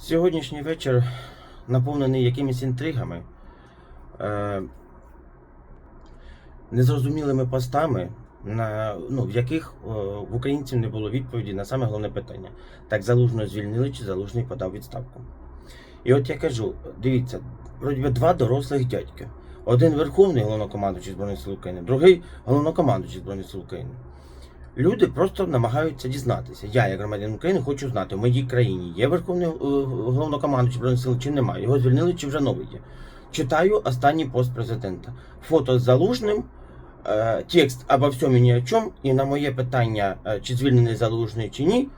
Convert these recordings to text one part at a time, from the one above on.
Сьогоднішній вечір наповнений якимись інтригами, е, незрозумілими постами, на, ну, в яких е, в українців не було відповіді на саме головне питання. Так залужно звільнили чи залужний подав відставку. І от я кажу: дивіться, вроді два дорослих дядька. Один верховний головнокомандуючий Збройних сил України, другий головнокомандуючий Збройних сил України. Люди просто намагаються дізнатися. Я, як громадянин України, хочу знати, в моїй країні є верховний е, головнокомандуючий Збройних сил чи немає. Його звільнили чи вже новий є. Читаю останній пост президента. Фото з залужним, е, текст обо всьому і ні о чому, і на моє питання, е, чи звільнений залужний чи ні,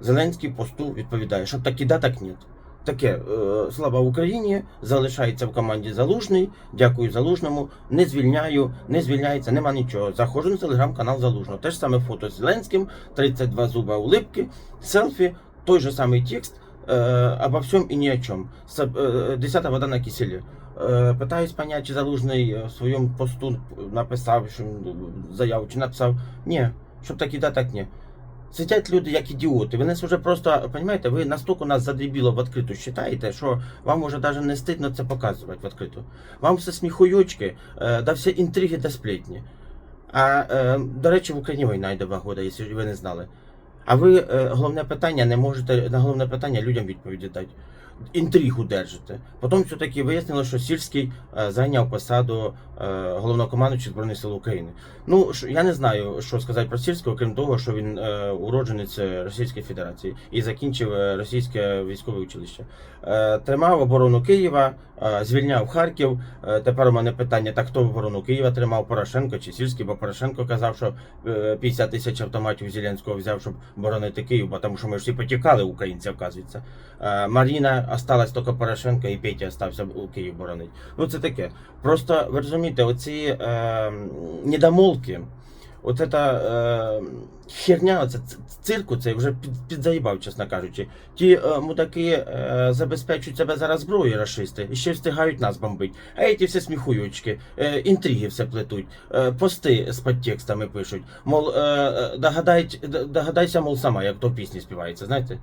Зеленський посту відповідає, що так і да, так ні. Таке е, слава Україні, залишається в команді Залужний. Дякую Залужному. Не звільняю, не звільняється, нема нічого. Заходжу на телеграм-канал Залужного. Те ж саме фото з Зеленським, 32 зуба улипки, селфі, той же самий текст. Е, обо всьому і ні о чому. С- е, Десята вода на киселі. Е, Питаюсь понять, чи залужний е, в своєму посту написав, що заяву, чи написав. Ні, щоб так і да, так ні. Сидять люди як ідіоти. Ви нас вже просто, розумієте, ви настільки нас задебіло в відкриту вважаєте, що вам уже навіть не стидно це показувати в відкриту. Вам все сміхуючки, е, да все інтриги да сплетні. А е, до речі, в Україні війна йде два роки, якщо ви не знали. А ви е, головне питання не можете на головне питання людям відповіді дати. Інтригу держите. Потім все-таки вияснило, що Сільський е, зайняв посаду е, головнокомандуючого Збройних сил України. Ну, я не знаю, що сказати про Сільського, крім того, що він уродженець Російської Федерації і закінчив російське військове училище. Тримав оборону Києва, звільняв Харків. Тепер у мене питання: так хто оборону Києва тримав Порошенко чи Сільський, бо Порошенко казав, що е, 50 тисяч автоматів Зеленського взяв, щоб боронити Київ, бо тому що ми всі потікали українці, оказується. Е, Маріна осталась тільки Порошенко і Петя остався у Київ боронити. Ну це таке. Просто ви розумієте, оці е, недомолки, от ця е, херня, оця ц- цирку, цей вже під, підзаїбав, чесно кажучи. Ті е, мудаки е, забезпечують себе зараз зброєю расисти і ще встигають нас бомбити. А ті всі сміхуючки, е, інтриги все плетуть, е, пости з підтекстами пишуть. Мол, е, е, догадай, догадайся, мол, сама, як то пісні співається, знаєте?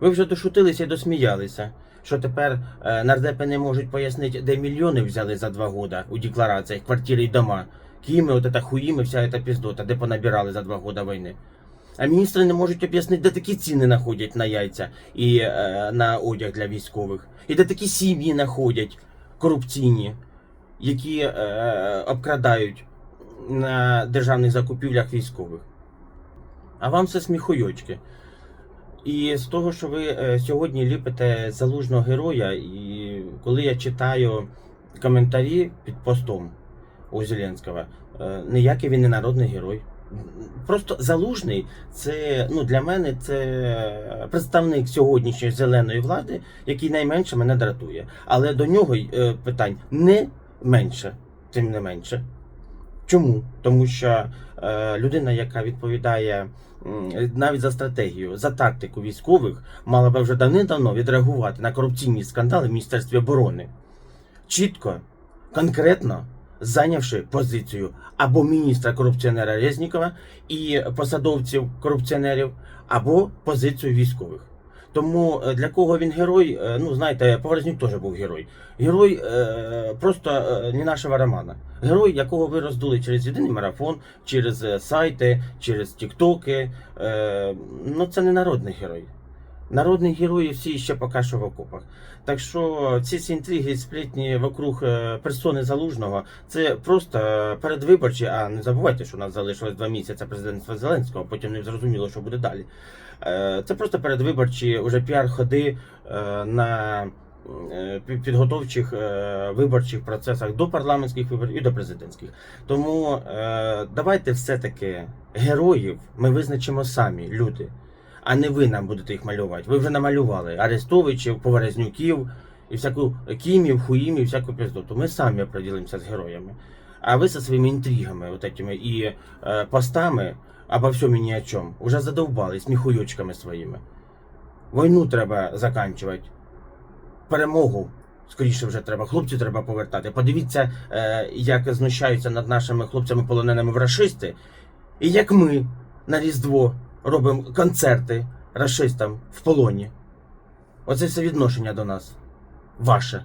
Ви вже дошутилися і досміялися, що тепер е, нардепи не можуть пояснити, де мільйони взяли за два года у деклараціях, квартири і дома. Кими, от эта хуїми, вся эта піздота, де понабирали за два года війни. А міністри не можуть об'яснити, де такі ціни знаходять на яйця і е, на одяг для військових, і де такі сім'ї знаходять корупційні, які е, обкрадають на державних закупівлях військових. А вам все сміхуйочки. І з того, що ви е, сьогодні ліпите залужного героя, і коли я читаю коментарі під постом у Зеленського, е, ніякий він не народний герой. Просто залужний це ну для мене це представник сьогоднішньої зеленої влади, який найменше мене дратує. Але до нього е, питань не менше, тим не менше. Чому? Тому що е, людина, яка відповідає навіть за стратегію, за тактику військових, мала би вже давним-давно відреагувати на корупційні скандали в Міністерстві оборони. Чітко, конкретно зайнявши позицію або міністра корупціонера Резнікова і посадовців корупціонерів, або позицію військових. Тому е, для кого він герой, е, ну знаєте, Поворознюк теж був герой. Герой е, просто не нашого романа. Герой, якого ви роздули через єдиний марафон, через сайти, через тіктоки. Ну це не народний герой. Народні герої всі ще поки що в окопах. Так що ці всі інтриги і сплетні вокруг е, персони залужного це просто е, передвиборчі. А не забувайте, що у нас залишилось два місяці президентства Зеленського, потім не зрозуміло, що буде далі. Е, Це просто передвиборчі уже піар-ходи на підготовчих виборчих процесах до парламентських виборів і до президентських. Тому давайте все-таки героїв ми визначимо самі, люди, не ви нам будете їх малювати. Ви вже намалювали Арестовичів, Поворознюків і всяку Кімів, Хуїмів, всяку піздоту. Ми самі оприділимося з героями. А ви зі своїми інтригами, от этими, і е, постами обо всьому і ні о чому, уже задовбали сміхуючками своїми. Війну треба заканчувати. Перемогу скоріше вже треба. Хлопців треба повертати. Подивіться, е, як знущаються над нашими хлопцями полоненими в рашисти, і як ми на Різдво робимо концерти расистам в полоні. Оце все відношення до нас. Ваше.